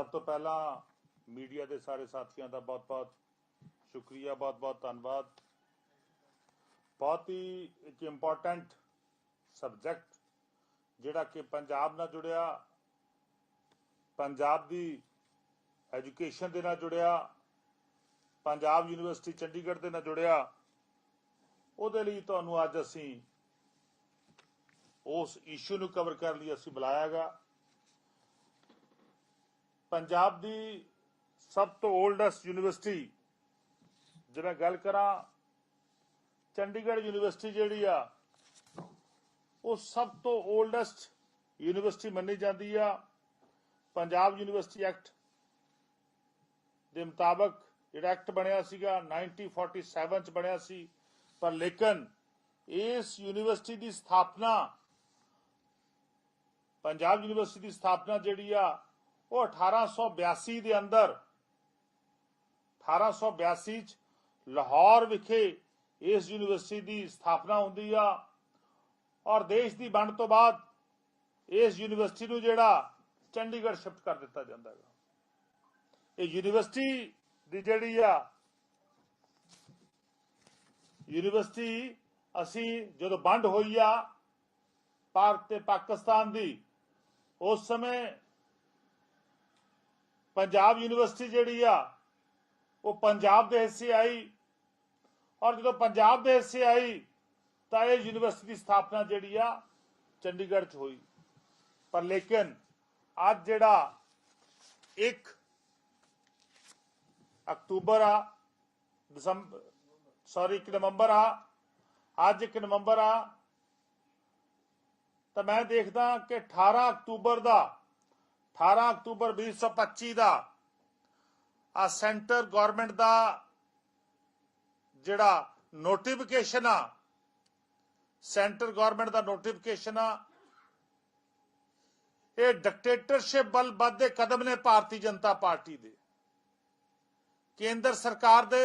ਸਭ ਤੋਂ ਪਹਿਲਾਂ ਮੀਡੀਆ ਦੇ ਸਾਰੇ ਸਾਥੀਆਂ ਦਾ ਬਹੁਤ-ਬਹੁਤ ਸ਼ੁਕਰੀਆ, ਬਹੁਤ-ਬਹੁਤ ਧੰਨਵਾਦ। ਬਹੁਤ ਹੀ ਇੱਕ ਇੰਪੋਰਟੈਂਟ ਸਬਜੈਕਟ ਜਿਹੜਾ ਕਿ ਪੰਜਾਬ ਨਾਲ ਜੁੜਿਆ, ਪੰਜਾਬ ਦੀ ਐਜੂਕੇਸ਼ਨ ਦੇ ਨਾਲ ਜੁੜਿਆ, ਪੰਜਾਬ ਯੂਨੀਵਰਸਿਟੀ ਚੰਡੀਗੜ੍ਹ ਦੇ ਨਾਲ ਜੁੜਿਆ, ਉਹਦੇ ਲਈ ਤੁਹਾਨੂੰ ਅੱਜ ਅਸੀਂ ਉਸ ਇਸ਼ੂ ਨੂੰ ਕਵਰ ਕਰਨ ਲਈ ਅਸੀਂ ਬੁਲਾਇਆਗਾ ਪੰਜਾਬ ਦੀ ਸਭ ਤੋਂ 올ਡੈਸਟ ਯੂਨੀਵਰਸਿਟੀ ਜੇ ਮੈਂ ਗੱਲ ਕਰਾਂ, ਚੰਡੀਗੜ੍ਹ ਯੂਨੀਵਰਸਿਟੀ ਜਿਹੜੀ ਆ, ਉਹ ਸਭ ਤੋਂ 올ਡੈਸਟ ਯੂਨੀਵਰਸਿਟੀ ਮੰਨੀ ਜਾਂਦੀ ਆ। ਪੰਜਾਬ ਯੂਨੀਵਰਸਿਟੀ ਐਕਟ ਦੇ ਮੁਤਾਬਕ ਜਿਹੜਾ ਐਕਟ ਬਣਿਆ ਸੀਗਾ 1947 ਚ ਬਣਿਆ ਸੀ। ਪਰ ਲੇਕਿਨ ਇਸ ਯੂਨੀਵਰਸਿਟੀ ਦੀ ਸਥਾਪਨਾ, ਪੰਜਾਬ ਯੂਨੀਵਰਸਿਟੀ ਦੀ ਸਥਾਪਨਾ ਜਿਹੜੀ ਆ ਉਹ 1882 ਦੇ ਅੰਦਰ 1882 ਚ ਲਾਹੌਰ ਵਿਖੇ ਇਸ ਯੂਨੀਵਰਸਿਟੀ ਦੀ ਸਥਾਪਨਾ ਹੁੰਦੀ ਆ ਔਰ ਦੇਸ਼ ਦੀ ਵੰਡ ਤੋਂ ਬਾਅਦ ਇਸ ਯੂਨੀਵਰਸਿਟੀ ਨੂੰ ਜਿਹੜਾ ਚੰਡੀਗੜ੍ਹ ਸ਼ਿਫਟ ਕਰ ਦਿੱਤਾ ਜਾਂਦਾ ਹੈ ਇਹ ਯੂਨੀਵਰਸਿਟੀ ਦੀ ਜਿਹੜੀ ਆ, ਯੂਨੀਵਰਸਿਟੀ ਅਸੀਂ ਜਦੋਂ ਵੰਡ ਹੋਈ ਆ, ਭਾਰਤ ਤੇ ਪਾਕਿਸਤਾਨ ਦੀ, ਉਸ ਸਮੇਂ ਪੰਜਾਬ ਯੂਨੀਵਰਸਿਟੀ ਜਿਹੜੀ ਆ, ਉਹ ਪੰਜਾਬ ਦੇ ਹਿੱਸੇ ਆਈ। ਔਰ ਜਦੋਂ ਪੰਜਾਬ ਦੇ ਹਿੱਸੇ ਆਈ, ਤਾਂ ਇਹ ਯੂਨੀਵਰਸਿਟੀ ਦੀ ਸਥਾਪਨਾ ਜਿਹੜੀ ਆ, ਚੰਡੀਗੜ੍ਹ 'ਚ ਹੋਈ। ਪਰ ਲੇਕਿਨ ਅੱਜ ਜਿਹੜਾ 1 ਅਕਤੂਬਰ ਆ ਦਸੰਬਰ ਸੌਰੀ 1 ਨਵੰਬਰ ਆ, ਅੱਜ 1 ਨਵੰਬਰ ਆ, ਤਾਂ ਮੈਂ ਦੇਖਦਾ ਕਿ 18 ਅਕਤੂਬਰ ਦਾ 18 ਅਕਤੂਬਰ 2025 ਦਾ ਆ ਸੈਂਟਰ ਗਵਰਨਮੈਂਟ ਦਾ ਜਿਹੜਾ ਨੋਟੀਫਿਕੇਸ਼ਨ ਆ, ਸੈਂਟਰ ਗਵਰਨਮੈਂਟ ਦਾ ਨੋਟੀਫਿਕੇਸ਼ਨ ਆ, ਇਹ ਡਿਕਟੇਟਰਸ਼ਿਪ ਵੱਲ ਵੱਧਦੇ ਕਦਮ ਨੇ ਭਾਰਤੀ ਜਨਤਾ ਪਾਰਟੀ ਦੇ। ਕੇਂਦਰ ਸਰਕਾਰ ਦੇ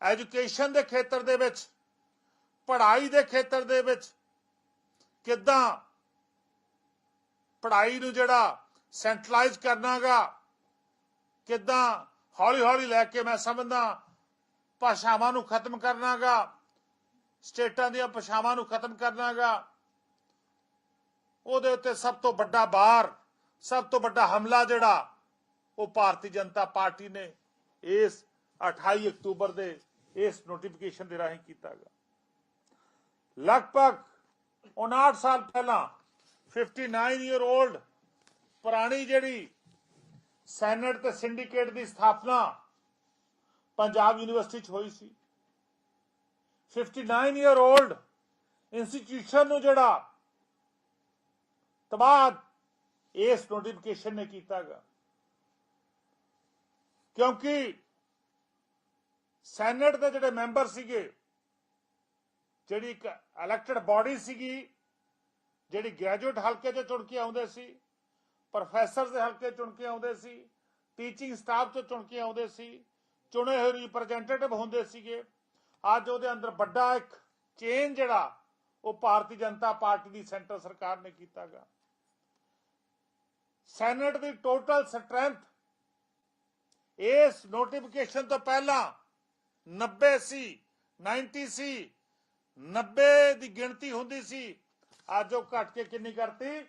ਐਜੂਕੇਸ਼ਨ ਦੇ ਖੇਤਰ ਦੇ ਵਿੱਚ, ਪੜ੍ਹਾਈ ਦੇ ਖੇਤਰ ਦੇ ਵਿੱਚ ਕਿਦਾਂ ਪੜ੍ਹਾਈ ਨੂੰ ਜਿਹੜਾ ਸੈਂਟਰਲਾਈਜ਼ ਕਰਨਾਗਾ, ਕਿੱਦਾਂ ਹੌਲੀ ਹੌਲੀ ਲੈ ਕੇ ਮੈਂ ਸਮਝਦਾ ਭਾਸ਼ਾਵਾਂ ਨੂੰ ਖਤਮ ਕਰਨਾਗਾ, ਸਟੇਟਾਂ ਦੀਆਂ ਭਾਸ਼ਾਵਾਂ ਨੂੰ ਖਤਮ ਕਰਨਾਗਾ, ਉਹਦੇ ਉੱਤੇ ਸਭ ਤੋਂ ਵੱਡਾ ਬਾਰ, ਸਭ ਤੋਂ ਵੱਡਾ ਹਮਲਾ ਜਿਹੜਾ ਉਹ ਭਾਰਤੀ ਜਨਤਾ ਪਾਰਟੀ ਨੇ ਇਸ 28 ਅਕਤੂਬਰ ਦੇ ਇਸ ਨੋਟੀਫਿਕੇਸ਼ਨ ਦੇ ਰਾਹੀਂ ਕੀਤਾ ਗਿਆ ਲਗਭਗ 59 ਸਾਲ ਪਹਿਲਾਂ 59 ਈਅਰ 올ਡ ਪੁਰਾਣੀ ਜਿਹੜੀ ਸੈਨੇਟ ਤੇ ਸਿੰਡੀਕੇਟ ਦੀ ਸਥਾਪਨਾ ਪੰਜਾਬ ਯੂਨੀਵਰਸਿਟੀ 'ਚ ਹੋਈ ਸੀ। 59 ਇਅਰ 올ਡ ਇੰਸਟੀਟਿਊਸ਼ਨ ਨੂੰ ਜਿਹੜਾ ਤਬਾਦ ਇਸ ਨੋਟੀਫਿਕੇਸ਼ਨ ਨੇ ਕੀਤਾਗਾ। ਕਿਉਂਕਿ ਸੈਨੇਟ ਦੇ ਜਿਹੜੇ ਮੈਂਬਰ ਸੀਗੇ, ਜਿਹੜੀ ਇੱਕ ਇਲੈਕਟਡ ਬਾਡੀ ਸੀਗੀ ਜਿਹੜੀ ਗ੍ਰੈਜੂਏਟ ਹਲਕੇ 'ਚੋਂ ਚੁਣ ਕੇ ਆਉਂਦੇ ਸੀ ਪ੍ਰੋਫੈਸਰ ਦੇ ਹਲਕੇ ਚੁਣ ਕੇ ਆਉਂਦੇ ਸੀ ਟੀਚਿੰਗ ਸਟਾਫ 'ਚੋਂ ਚੁਣ ਕੇ ਆਉਂਦੇ ਸੀ, ਚੁਣੇ ਹੋਏ ਰਿਪਰੈਜ਼ੈਂਟੇਟਿਵ ਹੁੰਦੇ ਸੀਗੇ। ਅੱਜ ਉਹਦੇ ਅੰਦਰ ਵੱਡਾ ਇੱਕ ਚੇਂਜ ਜਿਹੜਾ, ਉਹ ਭਾਰਤੀ ਜਨਤਾ ਪਾਰਟੀ ਦੀ ਸੈਂਟਰ ਸਰਕਾਰ ਨੇ ਕੀਤਾਗਾ। ਸੈਨੇਟ ਦੀ ਟੋਟਲ ਸਟਰੈਂਥ ਇਸ ਨੋਟੀਫਿਕੇਸ਼ਨ ਤੋਂ ਪਹਿਲਾਂ 90 ਸੀ 90 ਸੀ 90 ਦੀ ਗਿਣਤੀ ਹੁੰਦੀ ਸੀ। ਅੱਜ ਉਹ ਘਟ ਕੇ ਕਿੰਨੀ ਕਰਤੀ?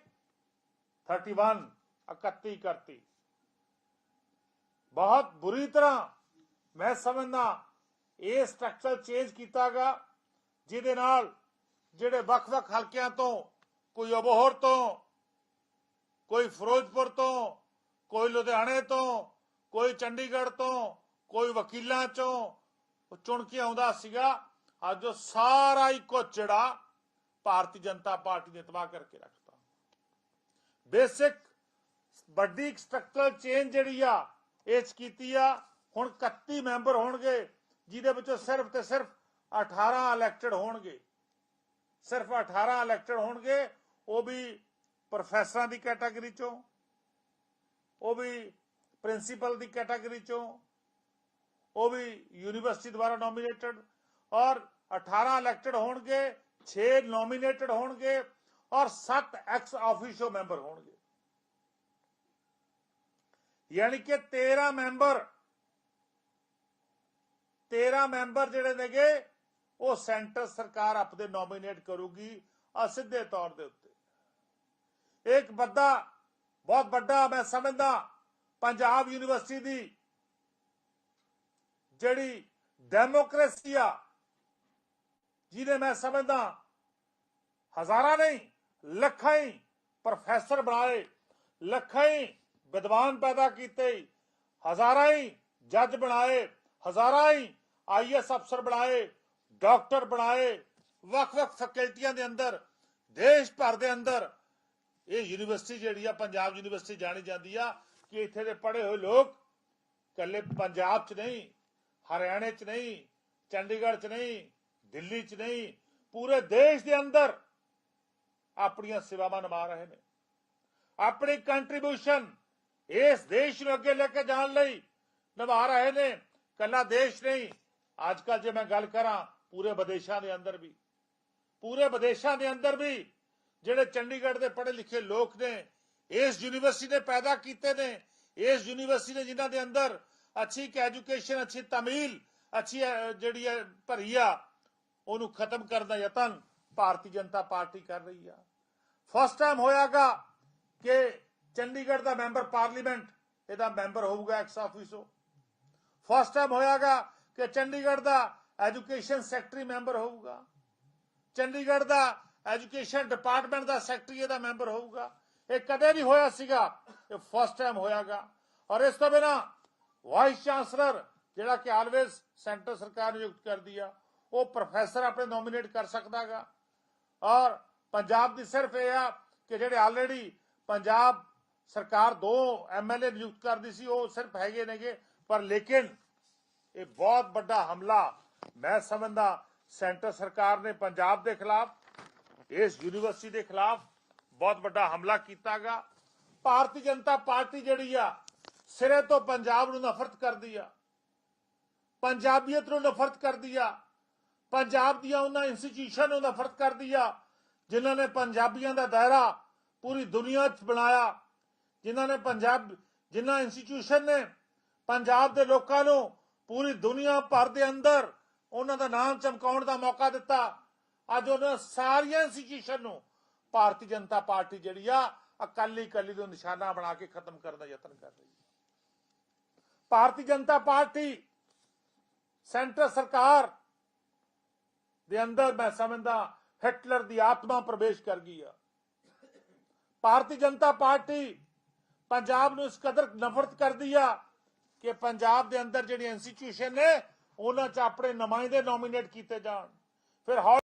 31 31 ਕਰਤੀ। ਬਹੁਤ ਬੁਰੀ ਤਰ੍ਹਾਂ ਮੈਂ ਸਮਝਦਾ, ਇਹ ਸਟਰਕਚਰ ਚੇਂਜ ਕੀਤਾਗਾ, ਜਿਹਦੇ ਨਾਲ ਜਿਹੜੇ ਵੱਖ-ਵੱਖ ਹਲਕਿਆਂ ਤੋਂ, ਕੋਈ ਅਬੋਹਰ ਤੋਂ, ਕੋਈ ਫਿਰੋਜ਼ਪੁਰ ਤੋਂ, ਕੋਈ ਲੁਧਿਆਣੇ ਤੋਂ, ਕੋਈ ਚੰਡੀਗੜ੍ਹ ਤੋਂ, ਕੋਈ ਵਕੀਲਾਂ ਚੋਂ ਚੁਣ ਕੇ ਆਉਂਦਾ ਸੀਗਾ, ਅੱਜ ਸਾਰਾ ਹੀ ਕੋਚੜਾ ਭਾਰਤੀ ਜਨਤਾ ਪਾਰਟੀ ਨੇ ਤਬਾਹ ਕਰਕੇ ਰੱਖਤਾ। ਬੇਸਿਕ, ਵੱਡੀ ਸਟਰਕਚਰਲ ਚੇਂਜ ਜਿਹੜੀ ਆ ਇਹ ਕੀਤੀ ਆ, ਹੁਣ 31 ਮੈਂਬਰ ਹੋਣਗੇ, ਜਿਹਦੇ ਵਿੱਚੋਂ ਸਿਰਫ ਤੇ ਸਿਰਫ 18 ਇਲੈਕਟਡ ਹੋਣਗੇ। ਸਿਰਫ 18 ਇਲੈਕਟਡ ਹੋਣਗੇ, ਉਹ ਵੀ ਪ੍ਰੋਫੈਸਰਾਂ ਦੀ ਕੈਟਾਗਰੀ ਚੋਂ, ਉਹ ਵੀ ਪ੍ਰਿੰਸੀਪਲ ਦੀ ਕੈਟਾਗਰੀ ਚੋਂ, ਉਹ ਵੀ ਯੂਨੀਵਰਸਿਟੀ ਦੁਆਰਾ ਨੋਮੀਨੇਟਡ ਔਰ 18 ਇਲੈਕਟਡ ਹੋਣਗੇ 6 ਨੋਮੀਨੇਟਡ ਹੋਣਗੇ ਔਰ 7 ਐਕਸ ਆਫੀਸ਼ੋ ਮੈਂਬਰ ਹੋਣਗੇ ਯਾਨੀ ਕਿ 13 ਮੈਂਬਰ 13 ਮੈਂਬਰ ਜਿਹੜੇ ਨੇਗੇ ਉਹ ਸੈਂਟਰ ਸਰਕਾਰ ਆਪਦੇ ਨੋਮੀਨੇਟ ਕਰੂਗੀ ਅਸਿੱਧੇ ਤੌਰ ਦੇ ਉੱਤੇ ਇੱਕ ਵੱਡਾ ਬਹੁਤ ਵੱਡਾ ਮੈਂ ਸਮਝਦਾ ਪੰਜਾਬ ਯੂਨੀਵਰਸਿਟੀ ਦੀ ਜਿਹੜੀ ਡੈਮੋਕ੍ਰੇਸੀ ਆ ਜਿਹਨੇ ਮੈਂ ਸਮਝਦਾ ਹਜ਼ਾਰਾਂ ਨਹੀਂ, ਲੱਖਾਂ ਹੀ ਪ੍ਰੋਫੈਸਰ ਬਣਾਏ, ਲੱਖਾਂ ਹੀ ਵਿਦਵਾਨ ਪੈਦਾ ਕੀਤੇ, ਹਜ਼ਾਰਾਂ ਹੀ ਜੱਜ ਬਣਾਏ, ਹਜ਼ਾਰਾਂ ਹੀ ਆਈਐਸ ਅਫਸਰ ਬਣਾਏ, ਡਾਕਟਰ ਬਣਾਏ ਵੱਖ-ਵੱਖ ਫੈਕਲਟੀਆਂ ਦੇ ਅੰਦਰ, ਦੇਸ਼ ਭਰ ਦੇ ਅੰਦਰ। ਇਹ ਯੂਨੀਵਰਸਿਟੀ ਜਿਹੜੀ ਆ, ਪੰਜਾਬ ਯੂਨੀਵਰਸਿਟੀ ਜਾਣੀ ਜਾਂਦੀ ਆ ਕਿ ਇੱਥੇ ਦੇ ਪੜ੍ਹੇ ਹੋਏ ਲੋਕ ਕੱਲੇ ਪੰਜਾਬ 'ਚ ਨਹੀਂ, ਹਰਿਆਣੇ 'ਚ ਨਹੀਂ, ਚੰਡੀਗੜ੍ਹ 'ਚ ਨਹੀਂ ਦਿੱਲੀ 'ਚ ਨਹੀਂ, ਪੂਰੇ ਦੇਸ਼ ਦੇ ਅੰਦਰ ਆਪਣੀਆਂ ਸੇਵਾਵਾਂ ਨਿਭਾ ਰਹੇ ਨੇ। ਆਪਣੀ ਕੰਟਰੀਬਿਊਸ਼ਨ ਇਸ ਦੇਸ਼ ਨੂੰ ਅੱਗੇ ਲੈ ਕੇ ਜਾਣ ਲਈ ਨਿਭਾ ਰਹੇ ਨੇ। ਕੱਲਾ ਦੇਸ਼ ਨਹੀਂ ਅੱਜ ਕੱਲ ਜੇ ਮੈਂ ਗੱਲ ਕਰਾਂ, ਪੂਰੇ ਵਿਦੇਸ਼ਾਂ ਦੇ ਅੰਦਰ ਵੀ। ਪੂਰੇ ਵਿਦੇਸ਼ਾਂ ਦੇ ਅੰਦਰ ਵੀ ਜਿਹੜੇ ਚੰਡੀਗੜ੍ਹ ਦੇ ਪੜ੍ਹੇ ਲਿਖੇ ਲੋਕ ਨੇ, ਇਸ ਯੂਨੀਵਰਸਿਟੀ ਨੇ ਪੈਦਾ ਕੀਤੇ ਨੇ, ਇਸ ਯੂਨੀਵਰਸਿਟੀ ਨੇ ਜਿਨ੍ਹਾਂ ਦੇ ਅੰਦਰ ਅੱਛੀ ਐਜੂਕੇਸ਼ਨ ਅੱਛੀ ਤਮੀਲ, ਅੱਛੀ ਜਿਹੜੀ ਭਰੀ ਆ ਉਹਨੂੰ ਖਤਮ ਕਰਨ ਦਾ ਯਤਨ ਭਾਰਤੀ ਜਨਤਾ ਪਾਰਟੀ ਕਰ ਰਹੀ ਆ। ਫਸਟ ਟਾਈਮ ਹੋਇਆਗਾ ਕਿ ਚੰਡੀਗੜ੍ਹ ਦਾ ਮੈਂਬਰ ਪਾਰਲੀਮੈਂਟ ਇਹਦਾ ਮੈਂਬਰ ਹੋਊਗਾ ਐਕਸ ਆਫਿਸੋ ਫਸਟ ਟਾਈਮ ਹੋਇਆਗਾ ਕਿ ਚੰਡੀਗੜ੍ਹ ਦਾ ਐਜੂਕੇਸ਼ਨ ਸੈਕਟਰੀ ਮੈਂਬਰ ਹੋਊਗਾ। ਚੰਡੀਗੜ੍ਹ ਦਾ ਐਜੂਕੇਸ਼ਨ ਡਿਪਾਰਟਮੈਂਟ ਦਾ ਸੈਕਟਰੀ ਇਹਦਾ ਮੈਂਬਰ ਹੋਊਗਾ। ਇਹ ਕਦੇ ਨਹੀਂ ਹੋਇਆ ਸੀਗਾ, ਇਹ ਫਸਟ ਟਾਈਮ ਹੋਇਆਗਾ। ਔਰ ਇਸ ਤੋਂ ਬਿਨਾ ਵਾਈਸ ਚਾਂਸਲਰ ਜਿਹੜਾ ਕਿ ਆਲਵੇਜ਼ ਸੈਂਟਰ ਸਰਕਾਰ ਨਿਯੁਕਤ ਕਰਦੀ ਆ ਉਹ ਪ੍ਰੋਫੈਸਰ ਆਪਣੇ ਨੋਮੀਨੇਟ ਕਰ ਸਕਦਾਗਾ। ਔਰ ਪੰਜਾਬ ਦੀ ਸਿਰਫ ਇਹ ਆ ਕਿ ਜਿਹੜੇ ਆਲਰੇਡੀ ਪੰਜਾਬ ਸਰਕਾਰ ਦੋ ਐਮਐਲਏ ਨਿਯੁਕਤ ਕਰਦੀ ਸੀ, ਉਹ ਸਿਰਫ ਹੈਗੇ ਨੇਗੇ, ਪਰ ਲੇਕਿਨ ਇਹ ਬਹੁਤ ਵੱਡਾ ਹਮਲਾ ਮੈਂ ਸਮਝਦਾ ਸੈਂਟਰ ਸਰਕਾਰ ਨੇ ਪੰਜਾਬ ਦੇ ਖਿਲਾਫ, ਇਸ ਯੂਨੀਵਰਸਿਟੀ ਦੇ ਖਿਲਾਫ ਬਹੁਤ ਵੱਡਾ ਹਮਲਾ ਕੀਤਾਗਾ। ਭਾਰਤੀ ਜਨਤਾ ਪਾਰਟੀ ਜਿਹੜੀ ਆ, ਸਿਰੇ ਤੋਂ ਪੰਜਾਬ ਨੂੰ ਨਫ਼ਰਤ ਕਰਦੀ ਆ। ਪੰਜਾਬੀਅਤ ਨੂੰ ਨਫ਼ਰਤ ਕਰਦੀ ਆ। ਪੰਜਾਬ ਦੀਆਂ ਉਹਨਾਂ ਇੰਸਟੀਟਿਊਸ਼ਨ ਨੂੰ ਨਫ਼ਰਤ ਕਰਦੀ ਆ ਜਿਨ੍ਹਾਂ ਨੇ ਪੰਜਾਬੀਆਂ ਦਾ ਦਾਇਰਾ ਪੂਰੀ ਦੁਨੀਆ 'ਚ ਬਣਾਇਆ, ਜਿਨ੍ਹਾਂ ਨੇ ਪੰਜਾਬ, ਜਿਨ੍ਹਾਂ ਇੰਸਟੀਟਿਊਸ਼ਨ ਨੇ ਪੰਜਾਬ ਦੇ ਲੋਕਾਂ ਨੂੰ ਪੂਰੀ ਦੁਨੀਆ ਭਰ ਦੇ ਅੰਦਰ ਉਹਨਾਂ ਦਾ ਨਾਮ ਚਮਕਾਉਣ ਦਾ ਮੌਕਾ ਦਿੱਤਾ। ਅੱਜ ਉਹਨਾਂ ਸਾਰੀਆਂ ਇੰਸਟੀਟਿਊਸ਼ਨ ਨੂੰ ਭਾਰਤੀ ਜਨਤਾ ਪਾਰਟੀ ਜਿਹੜੀ ਆ, ਅਕਾਲੀ ਅਕਾਲੀ ਨੂੰ ਨਿਸ਼ਾਨਾ ਬਣਾ ਕੇ ਖਤਮ ਕਰਨ ਦਾ ਯਤਨ ਕਰ ਰਹੀ ਹੈ। ਭਾਰਤੀ ਜਨਤਾ ਪਾਰਟੀ, ਸੈਂਟਰ ਸਰਕਾਰ ਦੇ ਅੰਦਰ ਮੈਂ ਸਮਝਦਾ ਹਿਟਲਰ ਦੀ ਆਤਮਾ ਪ੍ਰਵੇਸ਼ ਕਰ ਗਈ ਆ। ਭਾਰਤੀ ਜਨਤਾ ਪਾਰਟੀ ਪੰਜਾਬ ਨੂੰ ਇਸ ਕਦਰ ਨਫ਼ਰਤ ਕਰਦੀ ਆ ਕਿ ਪੰਜਾਬ ਦੇ ਅੰਦਰ ਜਿਹੜੀ ਇੰਸਟੀਟਿਊਸ਼ਨ ਨੇ, ਉਹਨਾਂ 'ਚ ਆਪਣੇ ਨੁਮਾਇੰਦੇ ਨੋਮੀਨੇਟ ਕੀਤੇ ਜਾਣ। ਫਿਰ ਹੌਲੀ